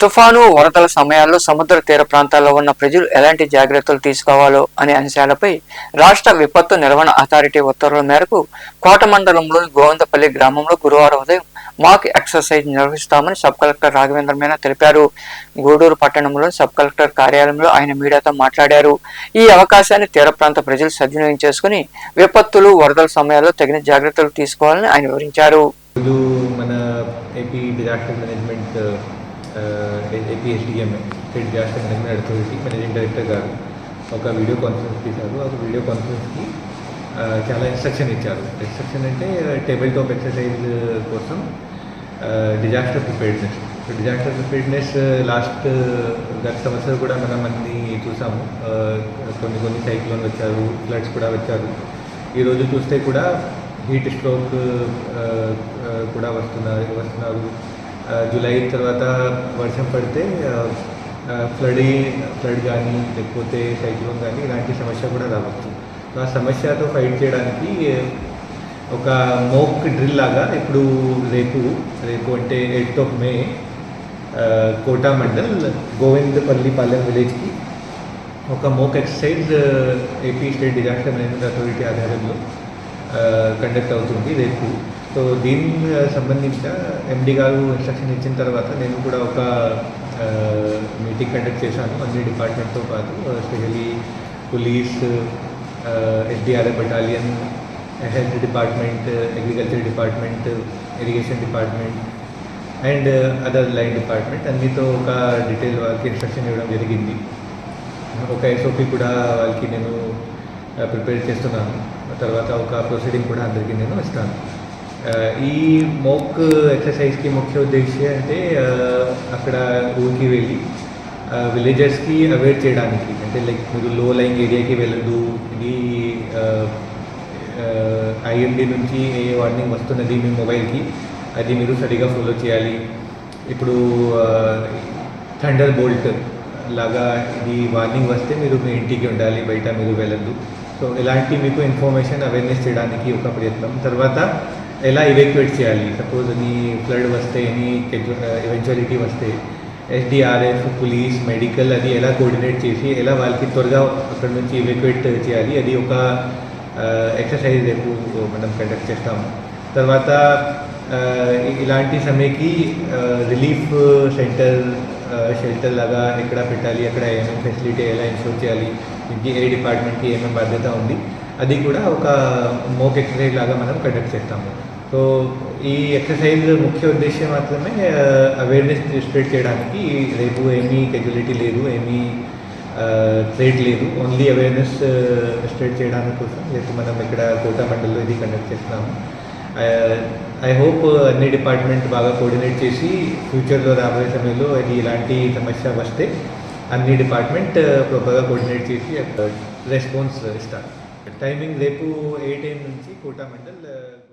తుఫాను వరదల సమయాల్లో సముద్ర తీర ప్రాంతాల్లో ఉన్న ప్రజలు ఎలాంటి జాగ్రత్తలు తీసుకోవాలో అనే అంశాలపై రాష్ట్ర విపత్తు నిర్వహణ అథారిటీ ఉత్తర్వుల మేరకు కోట మండలంలోని గోవిందపల్లి గ్రామంలో గురువారం ఉదయం మాక్ ఎక్సర్సైజ్ నిర్వహిస్తామని సబ్ కలెక్టర్ రాఘవేంద్ర మీనా తెలిపారు. గూడూరు పట్టణంలోని సబ్ కలెక్టర్ కార్యాలయంలో ఆయన మీడియాతో మాట్లాడారు. ఈ అవకాశాన్ని తీర ప్రాంత ప్రజలు సద్వినియోగం చేసుకుని విపత్తులు వరదల సమయాల్లో తగిన జాగ్రత్తలు తీసుకోవాలని ఆయన వివరించారు. మన AP disaster management AP state disaster management authority managing director గారు ఒక వీడియో కాన్ఫరెన్స్ తీశారు. ఆ వీడియో కాన్ఫరెన్స్కి uh, చాలా ఇన్స్ట్రక్షన్ ఇచ్చారు. ఇన్స్ట్రక్షన్ అంటే టేబుల్ టాప్ ఎక్సర్సైజ్ కోసం disaster preparedness disaster preparedness last గత సంవత్సరం కూడా మనం అన్ని చూసాము. Uh, కొన్ని కొన్ని సైక్లోన్ వచ్చారు ఫ్లడ్స్ కూడా వచ్చారు. ఈరోజు చూస్తే కూడా హీట్ స్ట్రోక్ uh, కూడా వస్తున్నారు వస్తున్నారు. జూలై తర్వాత వర్షం పడితే ఫ్లడ్ ఫ్లడ్ కానీ లేకపోతే సైక్లోన్ కానీ ఇలాంటి సమస్య కూడా రావచ్చు సో ఆ సమస్యతో ఫైట్ చేయడానికి ఒక మోక్ డ్రిల్ లాగా ఇప్పుడు రేపు రేపు అంటే ఎయిత్ ఆఫ్ మే ఆ, కోటా మండల్ గోవిందపల్లి పాలెం విలేజ్కి ఒక mock exercise AP state disaster management authority ఆధ్వర్యంలో కండక్ట్ అవుతుంది రేపు. సో దీనికి సంబంధించిన ఎండి గారు ఇన్స్ట్రక్షన్ ఇచ్చిన తర్వాత నేను కూడా ఒక మీటింగ్ కండక్ట్ చేశాను. అన్ని డిపార్ట్మెంట్తో పాటు especially police SDRA battalion health department agriculture department irrigation department and other line department అన్నితో ఒక డీటెయిల్ వాళ్ళకి ఇన్స్ట్రక్షన్ ఇవ్వడం జరిగింది. ఒక ఎస్ఓపి కూడా వాళ్ళకి నేను ప్రిపేర్ చేస్తున్నాను. తర్వాత ఒక ప్రొసీడింగ్ కూడా అందరికీ నేను ఇస్తాను. ఈ మోక్ ఎక్సర్సైజ్కి ముఖ్య ఉద్దేశం అంటే అక్కడ ఊరికి వెళ్ళి విలేజర్స్కి అవేర్ చేయడానికి అంటే లైక్ మీరు లో లైంగ్ ఏరియాకి వెళ్ళదు ఇది ఐఎండి నుంచి ఏ వార్నింగ్ వస్తున్నది మీ మొబైల్కి అది మీరు సరిగా ఫాలో చేయాలి. ఇప్పుడు థండర్ బోల్ట్ లాగా ఇది వార్నింగ్ వస్తే మీరు మీ ఇంటికి ఉండాలి బయట మీరు వెళ్ళద్దు. సో ఇలాంటి మీకు ఇన్ఫర్మేషన్ అవేర్నెస్ చేయడానికి ఒక ప్రయత్నం. తర్వాత ఎలా ఇవాక్యుయేట్ చేయాలి? సపోజ్ అని ఫ్లడ్ వస్తే ఎనీ ఎవెన్చువాలిటీ వస్తే ఎస్డిఆర్ఎఫ్ పోలీస్ మెడికల్ అది ఎలా కోఆర్డినేట్ చేసి ఎలా వాళ్ళకి త్వరగా అక్కడ నుంచి ఇవాక్యుయేట్ చేయాలి? అది ఒక ఎక్సర్సైజ్ రేపు మనం కండక్ట్ చేస్తాము. తర్వాత ఇలాంటి సమయకి రిలీఫ్ సెంటర్ షెల్టర్ లాగా ఎక్కడ పెట్టాలి? అక్కడ ఏమేమి ఫెసిలిటీ ఎలా ఇన్షూర్ చేయాలి? ఏ డిపార్ట్మెంట్కి ఏమేమి బాధ్యత ఉంది. అది కూడా ఒక మోక్ ఎక్సర్సైజ్ లాగా మనం కండక్ట్ చేస్తాము. సో ఈ ఎక్సర్సైజ్ ముఖ్య ఉద్దేశం మాత్రమే అవేర్నెస్ స్ప్రెడ్ చేయడానికి రేపు ఏమీ కెజ్యులిటీ లేదు ఏమీ ట్రేడ్ లేదు. ఓన్లీ అవేర్నెస్ స్ప్రెడ్ చేయడానికి కోసం రేపు మనం ఇక్కడ కోటా మండలిలో ఇది కండక్ట్ చేస్తున్నాము. ఐ హోప్ అన్ని డిపార్ట్మెంట్ బాగా కోఆర్డినేట్ చేసి ఫ్యూచర్లో రాబోయే సమయంలో అది ఇలాంటి సమస్య వస్తే అన్ని డిపార్ట్మెంట్ uh, ప్రాపర్గా కోఆర్డినేట్ చేసి రెస్పాన్స్ ఇస్తారు టైమింగ్ రేపు ఎయిట్ ఏఎం నుంచి కోటా మండల్ uh,